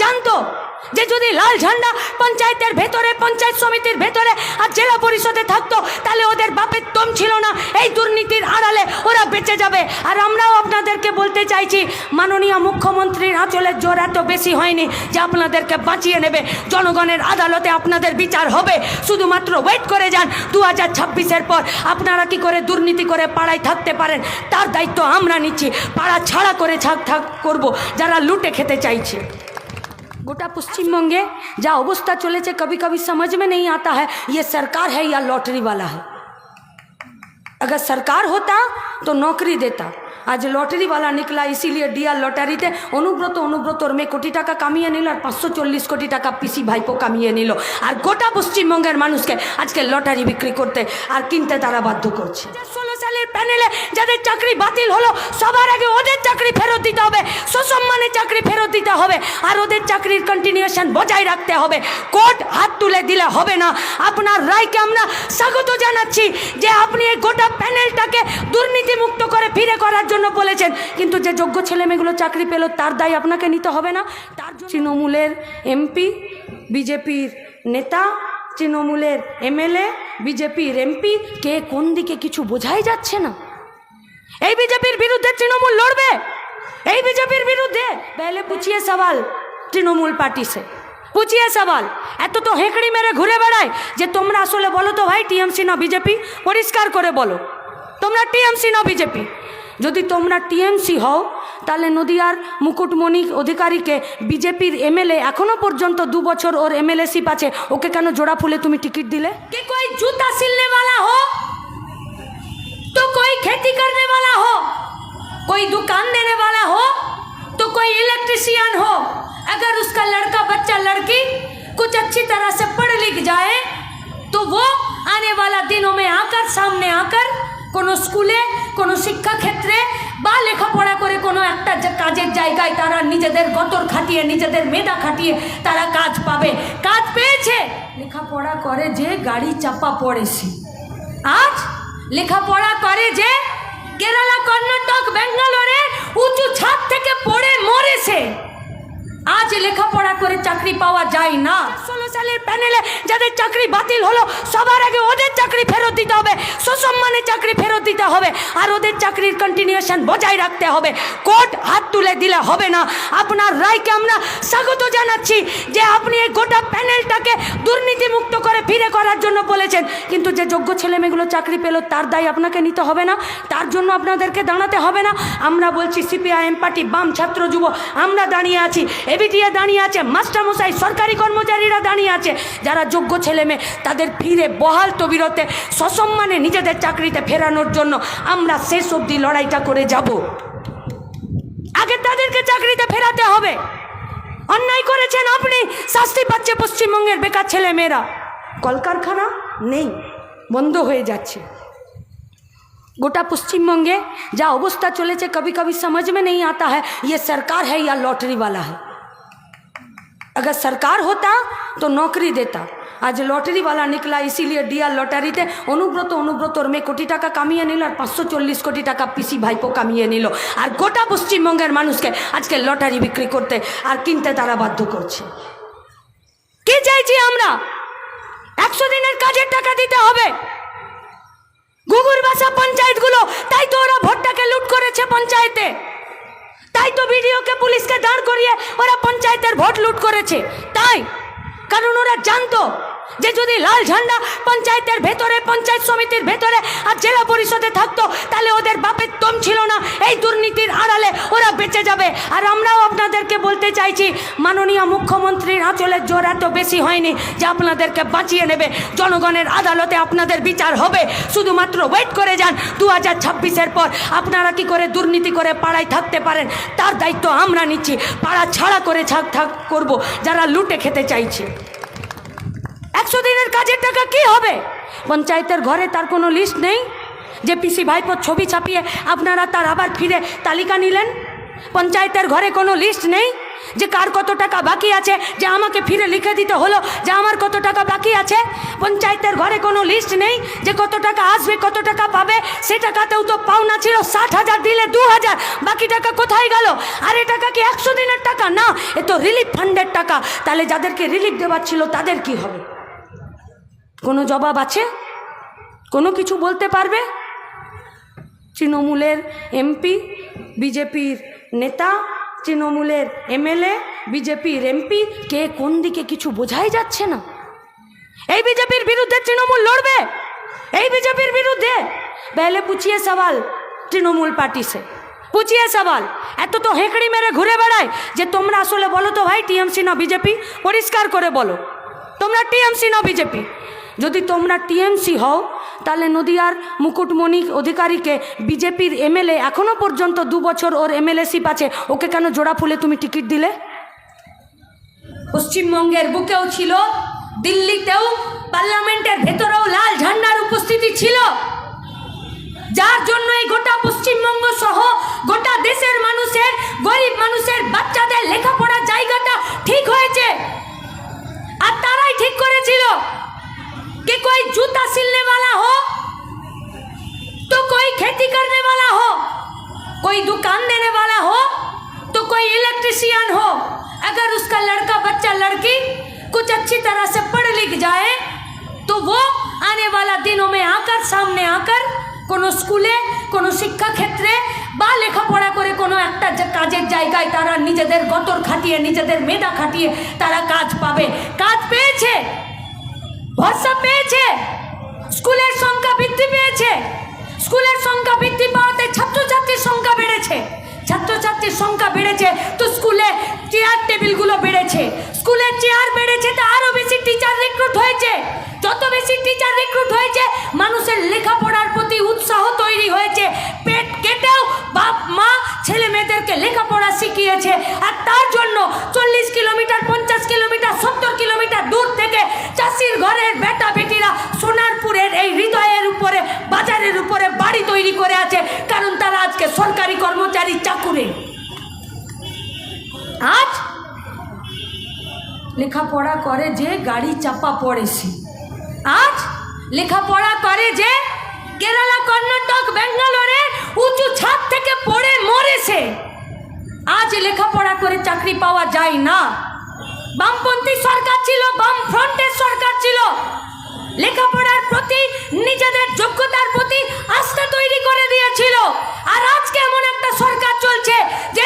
জানতো যে যদি লাল ঝান্ডা পঞ্চায়েতের ভেতরে, পঞ্চায়েত সমিতির ভেতরে আর জেলা পরিষদে থাকতো, তাহলে ওদের বাপের দম ছিল না। এই দুর্নীতির আড়ালে ওরা বেঁচে যাবে। আর আমরাও আপনাদেরকে বলতে চাইছি, মাননীয় মুখ্যমন্ত্রীর আঁচলের জোর এত বেশি হয়নি যে আপনাদেরকে বাঁচিয়ে নেবে। জনগণের আদালতে আপনাদের বিচার হবে। শুধুমাত্র ওয়েট করে যান দু হাজার ছাব্বিশের পর আপনারা কি করে দুর্নীতি করে পাড়ায় থাকতে পারেন? তার দায়িত্ব আমরা নিচ্ছি। পাড়া ছাড়া করে ছাক থাক করব, যারা লুটে খেতে চাইছে। गोटा पश्चिमबंगे जहाँ अवस्था चले छे कभी कभी समझ में नहीं आता है ये सरकार है या लॉटरी वाला है अगर सरकार होता तो नौकरी देता আজ লটারিওয়ালা নিকলা ইসিলিয়ে ডিয়ার লটারিতে অনুব্রত অনুব্রত ওর মেয়ে কোটি টাকা কামিয়ে নিল আর পাঁচশো চল্লিশ কোটি টাকা পিসি ভাইপো কামিয়ে নিল আর গোটা পশ্চিমবঙ্গের মানুষকে আজকে লটারি বিক্রি করতে আর কিনতে তারা বাধ্য করছে ষোলো সালের প্যানেলে যাদের চাকরি বাতিল হলো, সবার আগে ওদের চাকরি ফেরত দিতে হবে। সসম্মানে চাকরি ফেরত দিতে হবে আর ওদের চাকরির কন্টিনিউশন বজায় রাখতে হবে। কোর্ট হাত তুলে দিলে হবে না। আপনার রায়কে আমরা স্বাগত জানাচ্ছি যে আপনি এই গোটা প্যানেলটাকে দুর্নীতিমুক্ত করে ফিরে করার জন্য বলেছেন। কিন্তু যে যোগ্য ছেলে মেয়েগুলো চাকরি পেল, তার দায় আপনাকে নিতে হবে না। তার তৃণমূলের এমপি, বিজেপির নেতা তৃণমূলের এমএলএ, বিজেপির এমপি, কে কোন দিকে কিছু বোঝাই যাচ্ছে না? এই বিজেপির বিরুদ্ধে তৃণমূল লড়বে? এই বিজেপির বিরুদ্ধে? পেলে পুছিয়ে সওয়াল তৃণমূল পার্টি সে। পুছিয়ে সওয়াল। এত তো হেঁকড়ি মেরে ঘুরে বেড়ায় যে তোমরা আসলে বলো তো ভাই, টিএমসি না বিজেপি? পরিষ্কার করে বলো। তোমরা টিএমসি না বিজেপি? যদি তোমরা টিএমসি হও তাহলে নদিয়ার মুকুটমণি অধিকারীকে বিজেপির এমএলএ এখনো পর্যন্ত দু বছর ওর এমএলএশিপ আছে ওকে কেন জোড়া ফুলে তুমি টিকিট দিলে কে কই জুতা সিলনে वाला हो तो कोई खेती करने वाला हो कोई दुकान देने वाला हो तो कोई इलेक्ट्रिशियन हो अगर उसका लड़का बच्चा लड़की कुछ अच्छी तरह से पढ़ लिख जाए तो वो आने वाला दिनों में आकर सामने आकर কোনো স্কুলে কোনো শিক্ষাক্ষেত্রে একটা যে কাজের জায়গায় তারা নিজেদের গতর খাটিয়ে, নিজেদের মেধা খাটিয়ে তারা কাজ পাবে। কাজ পেয়েছে। লেখাপড়া করে যে গাড়ি চাপা পড়েছে। আজ লেখাপড়া করে যে কেরালা কর্ণাটক ব্যাঙ্গালোরে উঁচু ছাদ থেকে পড়ে মরেছে আজ লেখাপড়া করে চাকরি পাওয়া যায় না। ষোলো সালের প্যানেলে যাদের চাকরি বাতিল হলো, সবার আগে ওদের চাকরি ফেরত দিতে হবে সসম্মানে চাকরি ফেরত দিতে হবে, আর ওদের চাকরির কন্টিনিউশন বজায় রাখতে হবে। কোর্ট হাত তুলে দিলে হবে না। আপনার রায়কে আমরা স্বাগত জানাচ্ছি যে আপনি এই গোটা প্যানেলটাকে দুর্নীতিমুক্ত করে ফিরে করার জন্য বলেছেন। কিন্তু যে যোগ্য ছেলে মেয়েগুলো চাকরি পেল, তার দায় আপনাকে নিতে হবে না। তার জন্য আপনাদেরকে দাঁড়াতে হবে না। আমরা বলছি, সিপিআইএম পার্টি বাম ছাত্র যুব, আমরা দাঁড়িয়ে আছি। এবিটিএ দাঁড়িয়ে আছে মাস্টারমশাই সরকারি কর্মচারীরা দাঁড়িয়ে আছে যারা যোগ্য ছেলে মেয়ে তাদের ফিরে বহাল তবিরতে সসম্মানে নিজেদের চাকরিতে ফেরানোর জন্য আমরা শেষ অবধি লড়াইটা করে যাব আগে তাদেরকে চাকরিতে ফেরাতে হবে অন্যায় করেছেন আপনি শাস্তি পাচ্ছে পশ্চিমবঙ্গের বেকার ছেলে মেয়েরা কলকারখানা নেই বন্ধ হয়ে যাচ্ছে गोटा पश्चिम बंगे जहाँ अवस्था चले छे कभी कभी समझ में नहीं आता है ये सरकार है या लॉटरी वाला है अगर सरकार होता तो नौकरी देता আজ লটারিওয়ালা নিকলা ইসিলিয়ে ডিয়ার লটারিতে অনুব্রত অনুব্রত ওর মেয়ে কোটি টাকা কামিয়ে নিল আর পাঁচশো চল্লিশ কোটি টাকা পিসি ভাইপো কামিয়ে নিল আর গোটা পশ্চিমবঙ্গের মানুষকে আজকে লটারি বিক্রি করতে আর কিনতে তারা বাধ্য করছে কি চাইছি আমরা একশো দিনের কাজের টাকা দিতে হবে গুগুর বাসা পঞ্চায়েতগুলো তাই তো ওরা ভোটটাকে লুট করেছে পঞ্চায়েতে তাই পুলিশকে দাঁড় করিয়ে ওরা পঞ্চায়েতের ভোট লুট করেছে। তাই, কারণ ওরা জানতো যে যদি লাল ঝান্ডা পঞ্চায়েতের ভেতরে পঞ্চায়েত সমিতির ভেতরে আর জেলা পরিষদে থাকতো, তাহলে ওদের বাপের দম ছিল না। এই দুর্নীতির আড়ালে ওরা বেঁচে যাবে। আর আমরাও আপনাদেরকে বলতে চাইছি, মাননীয় মুখ্যমন্ত্রীর আঁচলের জোর এত বেশি হয়নি যে আপনাদেরকে বাঁচিয়ে নেবে। জনগণের আদালতে আপনাদের বিচার হবে। শুধুমাত্র ওয়েট করে যান দু হাজার ছাব্বিশের পর আপনারা কি করে দুর্নীতি করে পাড়ায় থাকতে পারেন? তার দায়িত্ব আমরা নিচ্ছি। পাড়া ছাড়া করে ছাক থাক করব, যারা লুটে খেতে চাইছে। একশো দিনের কাজের টাকা কি হবে? পঞ্চায়েতের ঘরে তার কোনো লিস্ট নেই? যে পিসি ভাইপোর ছবি ছাপিয়ে আপনারা তার আবার ফিরে তালিকা নিলেন? পঞ্চায়েতের ঘরে কোনো লিস্ট নেই? যে কার কত টাকা বাকি আছে? যে আমাকে ফিরে লিখে দিতে হলো? যে আমার কত টাকা বাকি আছে? পঞ্চায়েতের ঘরে কোনো লিস্ট নেই? যে কত টাকা আসবে, কত টাকা পাবে? সে টাকাতেও তো পাওনা ছিল, ষাট হাজার দিলে দু হাজার। বাকি টাকা কোথায় গেল? আর এ টাকা কি একশো দিনের টাকা? না, এ তো রিলিফ ফান্ডের টাকা। তাহলে যাদেরকে রিলিফ দেওয়ার ছিল তাদের কি হবে? কোনো জবাব আছে কোনো কিছু বলতে পারবে তৃণমূলের এমপি বিজেপির নেতা তৃণমূলের এমএলএ বিজেপির এমপি কে কোন দিকে কিছু বোঝাই যাচ্ছে না এই বিজেপির বিরুদ্ধে তৃণমূল লড়বে এই বিজেপির বিরুদ্ধে पहले पूछिए सवाल তৃণমূল পার্টি সে পুছিয়ে সওয়াল এত তো হেঁকড়ি মেরে ঘুরে বেড়ায় যে তোমরা আসলে বলো তো ভাই টিএমসি না বিজেপি পরিষ্কার করে বলো তোমরা টিএমসি না বিজেপি যদি তোমরা টিএমসি হও, তাহলে নদিয়ার মুকুটমণি অধিকারীকে বিজেপির এমএলএ এখনও পর্যন্ত দু বছর ওর এমএলএশিপ আছে, ওকে কেন জোড়া ফুলে তুমি টিকিট দিলে? পশ্চিমবঙ্গের বুকেও ছিল, দিল্লিতেও পার্লামেন্টের ভেতরেও লাল ঝান্ডার উপস্থিতি ছিল। যার জন্য এই গোটা পশ্চিমবঙ্গ সহ গোটা দেশের মানুষের, গরিব মানুষের, বাচ্চাদের লেখাপড়ার জায়গাটা ঠিক হয়েছে। अच्छी तरह से पढ़ लिख जाए तो वो आने वाला दिनों में आकर सामने आकर কোনো স্কুলে কোনো শিক্ষা ক্ষেত্রে বা লেখাপড়া করে কোনো একটা যে- কাজের জায়গায় তারা নিজেদের গতর খাটিয়ে নিজেদের মেধা খাটিয়ে তারা কাজ পাবে কাজ পেয়েছে ভরসা পেয়েছে স্কুলের সংখ্যা বৃদ্ধি পেয়েছে স্কুলের সংখ্যা বৃদ্ধি পাওয়াতে ছাত্রছাত্রীর সংখ্যা বেড়েছে ছাত্রছাত্রীর সংখ্যা বেড়েছে, তো স্কুলে চেয়ার টেবিলগুলো বেড়েছে। স্কুলের চেয়ার বেড়েছে, তো আরও বেশি টিচার রিক্রুট হয়েছে। যত বেশি টিচার রিক্রুট হয়েছে, মানুষের লেখাপড়ার প্রতি উৎসাহ তৈরি হয়েছে। পেট কেটেও বাপ মা ছেলে মেয়েদেরকে লেখাপড়া শিখিয়েছে। আর তার জন্য সরকারি কর্মচারী চাকুরে। আজ লেখাপড়া করে যে গাড়ি চাপা পড়েছে। আজ লেখাপড়া করে যে কেরালা, কর্ণাটক, ব্যাঙ্গালোরে উঁচু ছাদ থেকে পড়ে মরেছে। আজ লেখাপড়া করে চাকরি পাওয়া যায় না। বামপন্থী সরকার ছিল বাম ফ্রন্টের সরকার ছিল। লেখাপড়ার প্রতি, নিজেদের যোগ্যতার প্রতি আস্থা তৈরি করে দিয়েছিল। আর আজকে এমন একটা সরকার চলছে যে